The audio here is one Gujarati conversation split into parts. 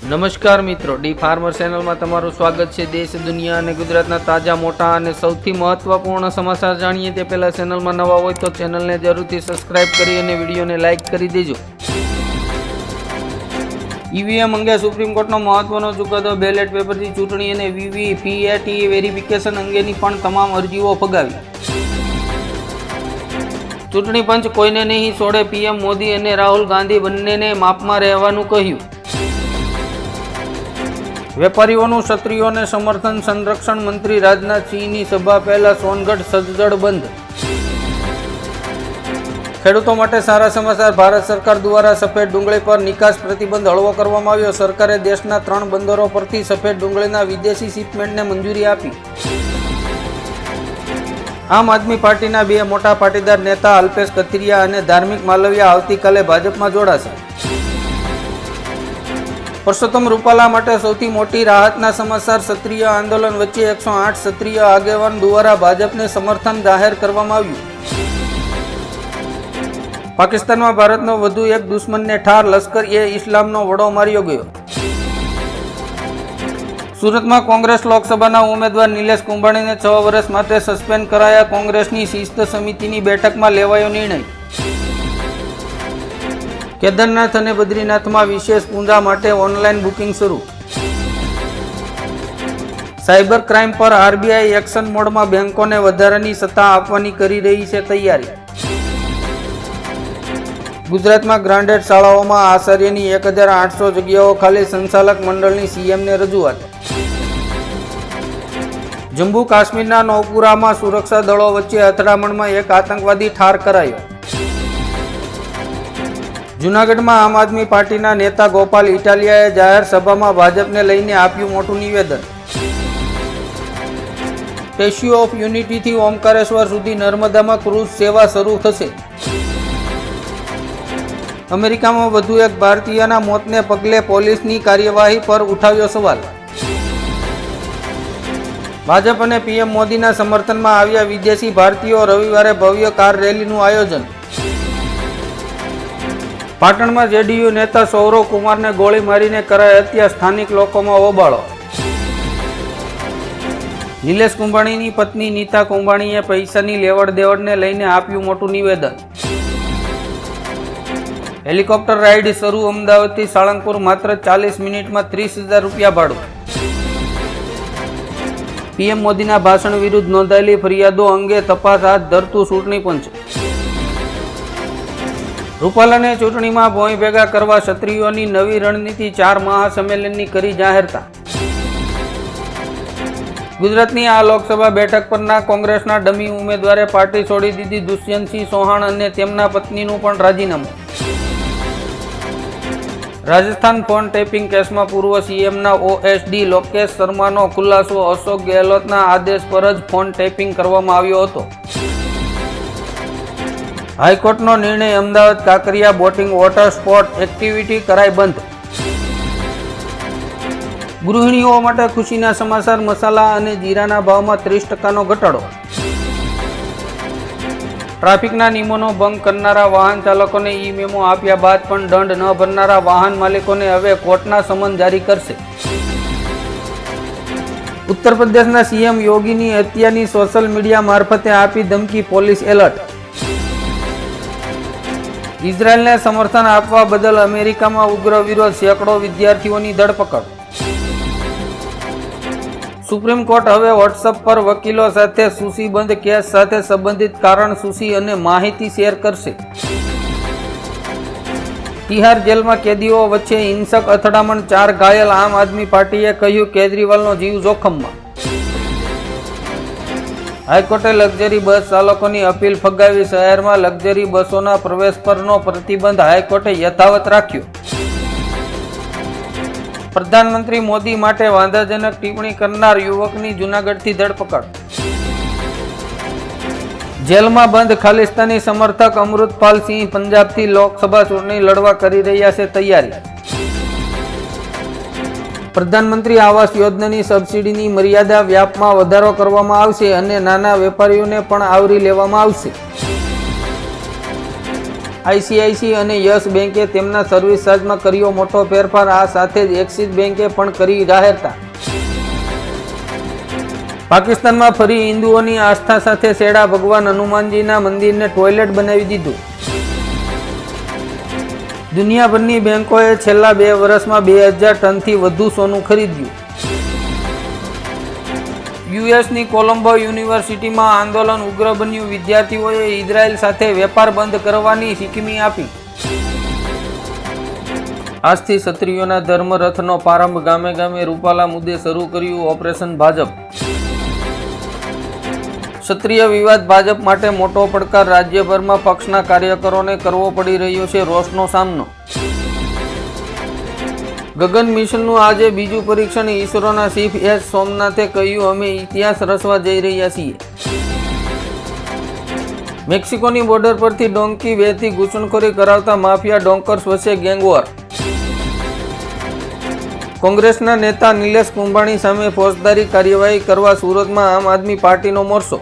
નમસ્કાર મિત્રો, ડી ફાર્મર ચેનલમાં તમારું સ્વાગત છે. દેશ, દુનિયા અને ગુજરાતના તાજા, મોટા અને સૌથી મહત્વપૂર્ણ સમાચાર જાણીએ તે પહેલા ચેનલમાં નવા હોય તો ચેનલને જરૂરથી સબસ્ક્રાઇબ કરી અને વિડીયોને લાઇક કરી દેજો. ઈવીએમ અંગે સુપ્રીમ કોર્ટનો મહત્વનો ચુકાદો, બેલેટ પેપરથી ચૂંટણી અને વીવી પીએટી વેરિફિકેશન અંગેની પણ તમામ અરજીઓ ફગાવી. ચૂંટણી પંચ કોઈને નહીં છોડે પીએમ મોદી અને રાહુલ ગાંધી બંનેને માપમાં રહેવાનું કહ્યું. વેપારીઓનું ક્ષત્રિયોને સમર્થન સંરક્ષણ મંત્રી રાજનાથ સિંહની સભા પહેલા સોનગઢ સજ્જડ બંધ. ખેડૂતો માટે સારા સમાચાર. ભારત સરકાર દ્વારા સફેદ ડુંગળી પર નિકાસ પ્રતિબંધ હળવો કરવામાં આવ્યો. સરકારે દેશના ત્રણ બંદરો પરથી સફેદ ડુંગળીના વિદેશી શિપમેન્ટને મંજૂરી આપી. આમ આદમી પાર્ટીના બે મોટા પાટીદાર નેતા અલ્પેશ કથિરિયા અને ધાર્મિક માલવિયા આવતીકાલે ભાજપમાં જોડાશે. પરસોત્તમ રૂપાલા માટે સૌથી મોટી રાહતના સમાચાર, ક્ષત્રિય આંદોલન વચ્ચે એકસો આઠ ક્ષત્રિય આગેવાન દ્વારા ભાજપને સમર્થન જાહેર કરવામાં આવ્યું. પાકિસ્તાનમાં ભારતનો વધુ એક દુશ્મનને ઠાર, લશ્કર એ ઇસ્લામનો વડો માર્યો ગયો. સુરતમાં કોંગ્રેસ લોકસભાના ઉમેદવાર નિલેશ કુંભાણીને છ વર્ષ માટે સસ્પેન્ડ કરાયા કોંગ્રેસની શિસ્ત સમિતિની બેઠકમાં લેવાયો નિર્ણય. કેદારનાથ અને બદ્રીનાથમાં વિશેષ પૂજા માટે ઓનલાઈન બુકિંગ શરૂ. સાયબર ક્રાઇમ પર આરબીઆઈ એક્શન મોડમાં બેંકોને વધારાની સત્તા આપવાની કરી રહી છે તૈયારી. ગુજરાતમાં ગ્રાન્ડેડ શાળાઓમાં આચાર્યની એક હજાર આઠસો જગ્યાઓ ખાલી સંચાલક મંડળની સીએમને રજૂઆત. જમ્મુ કાશ્મીરના નોપુરામાં સુરક્ષા દળો વચ્ચે અથડામણમાં એક આતંકવાદી ઠાર કરાયો. જૂનાગઢમાં આમ આદમી પાર્ટીના નેતા ગોપાલ ઇટાલિયાએ જાહેર સભામાં ભાજપને લઈને આપ્યું મોટું નિવેદન. સ્ટેચ્યુ ઓફ યુનિટીથી ઓમકારેશ્વર સુધી નર્મદામાં ક્રૂઝ સેવા શરૂ થશે. અમેરિકામાં વધુ એક ભારતીયના મોતને પગલે પોલીસની કાર્યવાહી પર ઉઠાવ્યો સવાલ. ભાજપ અને પીએમ મોદીના સમર્થનમાં આવ્યા વિદેશી ભારતીયો રવિવારે ભવ્ય કાર રેલીનું આયોજન. પાટણમાં જેડીયુ નેતા સૌરવ કુમારને ગોળી મારીને કરાઈ હત્યા, સ્થાનિક લોકોમાં હોબાળો. નિલેશ કુંભાણીની પત્ની નીતા કુંભાણીએ પૈસાની લેવડ દેવડને લઈને આપ્યું મોટું નિવેદન. હેલિકોપ્ટર રાઇડ શરૂ અમદાવાદથી સાળંગપુર માત્ર ચાલીસ મિનિટમાં ત્રીસ હજાર રૂપિયા ભાડું. પીએમ મોદીના ભાષણ વિરુદ્ધ નોંધાયેલી ફરિયાદો અંગે તપાસ હાથ ધરતું ચૂંટણી પંચ. રૂપાલાને ચૂંટણીમાં ભોંય ભેગા કરવા ક્ષત્રિયોની નવી રણનીતિ ચાર મહાસંમેલનની કરી જાહેરતા. ગુજરાતની આ લોકસભા બેઠક પરના કોંગ્રેસના ડમી ઉમેદવારે પાર્ટી છોડી દીધી દુષ્યંતસિંહ ચૌહાણ અને તેમના પત્નીનું પણ રાજીનામું. રાજસ્થાન ફોન ટેપિંગ કેસમાં પૂર્વ સીએમના ઓએસડી લોકેશ શર્માનો ખુલાસો અશોક ગેહલોતના આદેશ પર જ ફોન ટેપિંગ કરવામાં આવ્યો હતો. હાઈકોર્ટનો નિર્ણય Ahmedabad Kankaria boating water sport activity કરાય બંધ. ગૃહિણીઓ માટે ખુશીના સમાચાર, મસાલા અને જીરાના ભાવમાં ત્રીસ ટકાનો ઘટાડો. ટ્રાફિકના નિયમોનો ભંગ કરનારા વાહન ચાલકોને ઈ મેમો આપ્યા બાદ પણ દંડ ન ભરનારા વાહન માલિકોને હવે કોર્ટના સમન જારી કરશે. ઉત્તર પ્રદેશના સીએમ યોગીની હત્યાની સોશિયલ મીડિયા મારફતે આપી ધમકી, પોલીસ એલર્ટ. ઇઝરાયલને સમર્થન આપવા બદલ અમેરિકામાં ઉગ્ર વિરોધ સેંકડો વિદ્યાર્થીઓની ધરપકડ. સુપ્રીમ કોર્ટ હવે વોટ્સઅપ પર વકીલો સાથે સુશીબંધ કેસ સાથે સંબંધિત કારણ સૂચિ અને માહિતી શેર કરશે. તિહાર જેલમાં કેદીઓ વચ્ચે હિંસક અથડામણ ચાર ઘાયલ આમ આદમી પાર્ટીએ કહ્યું, કેજરીવાલનો જીવ જોખમમાં. હાઈકોર્ટે લક્ઝરી બસ ચાલકોની અપીલ ફગાવી શહેરમાં લક્ઝરી બસોના પ્રવેશ પરનો પ્રતિબંધ હાઈકોર્ટે યથાવત રાખ્યો. પ્રધાનમંત્રી મોદી માટે વાંધાજનક ટિપ્પણી કરનાર યુવકની જૂનાગઢથી ધરપકડ. જેલમાં બંધ ખાલિસ્તાની સમર્થક અમૃતપાલ સિંહ પંજાબથી લોકસભા ચૂંટણી લડવા કરી રહ્યા છે તૈયારી. પ્રધાનમંત્રી આવાસ યોજનાની સબસિડીની મર્યાદા વ્યાપમાં વધારો કરવામાં આવશે અને નાના વેપારીઓને પણ આવરી લેવામાં આવશે. આઈસીઆઈસી અને યસ બેંકે તેમના સર્વિસ ચાર્જમાં કર્યો મોટો ફેરફાર, આ સાથે જ એક્સિસ બેંકે પણ કરી જાહેરતા પાકિસ્તાનમાં ફરી હિન્દુઓની આસ્થા સાથે શેડા ભગવાન હનુમાનજીના મંદિરને ટોયલેટ બનાવી દીધું. દુનિયાભરની બેંકોએ છેલ્લા બે વર્ષમાં બે હજાર ટનથી વધુ સોનું ખરીદ્યું. યુએસની કોલંબો યુનિવર્સિટીમાં આંદોલન ઉગ્ર બન્યું. વિદ્યાર્થીઓએ ઇઝરાયલ સાથે વેપાર બંધ કરવાની સિકમી આપી. આજથી ક્ષત્રિયોના ધર્મરથનો પ્રારંભ ગામે ગામે રૂપાલા મુદ્દે શરૂ કર્યું ઓપરેશન ભાજપ. ક્ષત્રિય વિવાદ ભાજપ માટે મોટો પડકાર. રાજ્યભરમાં પક્ષના કાર્યકરોને કરવો પડી રહ્યો છે રોષનો સામનો. ગગન મિશનનું આજે બીજું પરીક્ષણ. ઈસરોના ચીફ એસ સોમનાથે કહ્યું, અમે ઇતિહાસ રચવા જઈ રહ્યા છીએ. મેક્સિકોની બોર્ડર પરથી ડોંકી વેથી ઘૂસણખોરી કરાવતા માફિયા ડોંકર્સ વચ્ચે ગેંગવોર. કોંગ્રેસના નેતા નિલેશ કુંભાણી સામે ફોજદારી કાર્યવાહી કરવા સુરતમાં આમ આદમી પાર્ટીનો મોરચો.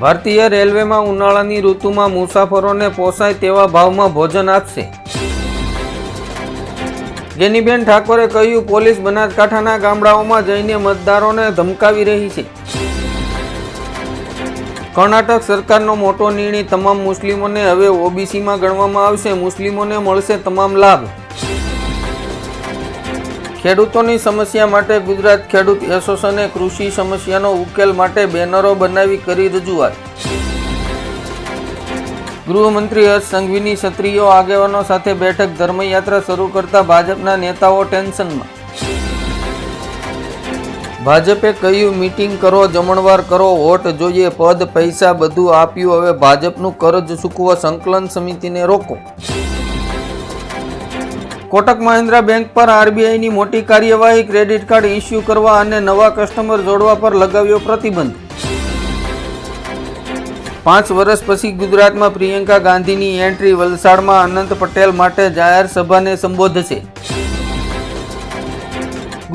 ભારતીય રેલવેમાં ઉનાળાની ઋતુમાં મુસાફરોને પોસાય તેવા ભાવમાં ભોજન આપશે. જેનીબેન ઠાકોરે કહ્યું, પોલીસ બનાસકાંઠાના ગામડાઓમાં જઈને મતદારોને ધમકાવી રહી છે. કર્ણાટક સરકારનો મોટો નિર્ણય, તમામ મુસ્લિમોને હવે ઓબીસીમાં ગણવામાં આવશે. મુસ્લિમોને મળશે તમામ લાભ. ખેડૂતોની સમસ્યા માટે ગુજરાત ખેડૂત એસોસિએશને કૃષિ સમસ્યાનો ઉકેલ માટે બેનરો બનાવી કરી રજૂઆત. ગૃહમંત્રી હર્ષ સંઘવીની ક્ષત્રિયો આગેવાનો સાથે બેઠક ધર્મયાત્રા શરૂ કરતા ભાજપના નેતાઓ ટેન્શનમાં. ભાજપે કહ્યું મીટિંગ કરો, જમણવાર કરો, વોટ જોઈએ, પદ, પૈસા બધું આપ્યું, હવે ભાજપનું કરજ ચૂકવો સંકલન સમિતિને રોકો. કોટક મહિન્દ્રા બેંક પર આરબીઆઈની મોટી કાર્યવાહી, ક્રેડિટ કાર્ડ ઇસ્યુ કરવા અને નવા કસ્ટમર જોડવા પર લગાવ્યો પ્રતિબંધ. પાંચ વર્ષ પછી ગુજરાતમાં પ્રિયંકા ગાંધીની એન્ટ્રી વલસાડમાં અનંત પટેલ માટે જાહેર સભાને સંબોધશે.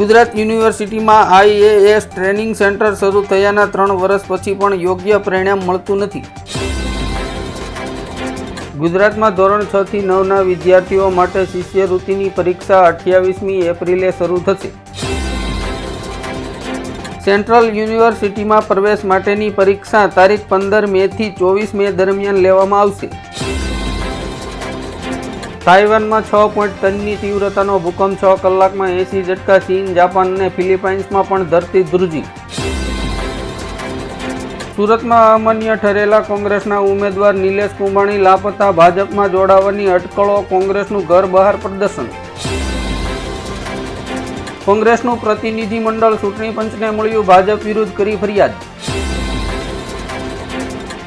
ગુજરાત યુનિવર્સિટીમાં આઈએએસ ટ્રેનિંગ સેન્ટર શરૂ થયાના ત્રણ વર્ષ પછી પણ યોગ્ય પરિણામ મળતું નથી. ગુજરાતમાં ધોરણ છ થી નવના વિદ્યાર્થીઓ માટે શિષ્યવૃત્તિની પરીક્ષા અઠ્યાવીસમી એપ્રિલે શરૂ થશે. સેન્ટ્રલ યુનિવર્સિટીમાં પ્રવેશ માટેની પરીક્ષા તારીખ પંદર મે થી ચોવીસ મે દરમિયાન લેવામાં આવશે. તાઇવાનમાં છ પોઈન્ટ ત્રણની તીવ્રતાનો ભૂકંપ છ કલાકમાં એસી ઝટકા ચીન, જાપાન અને ફિલિપાઇન્સમાં પણ ધરતી ધ્રુજી. સુરતમાં અમાન્ય ઠરેલા કોંગ્રેસના ઉમેદવાર નિલેશ કુંભાણી લાપતા ભાજપમાં જોડાવાની અટકળો કોંગ્રેસનું ઘર બહાર પ્રદર્શન. કોંગ્રેસનું પ્રતિનિધિ મંડળ ચૂંટણી પંચને મળ્યું ભાજપ વિરુદ્ધ કરી ફરિયાદ.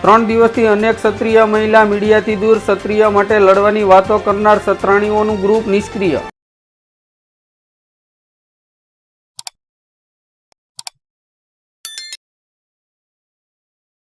ત્રણ દિવસથી અનેક ક્ષત્રિય મહિલા મીડિયાથી દૂર, ક્ષત્રિય માટે લડવાની વાતો કરનાર સત્રાણીઓનું ગ્રુપ નિષ્ક્રિય.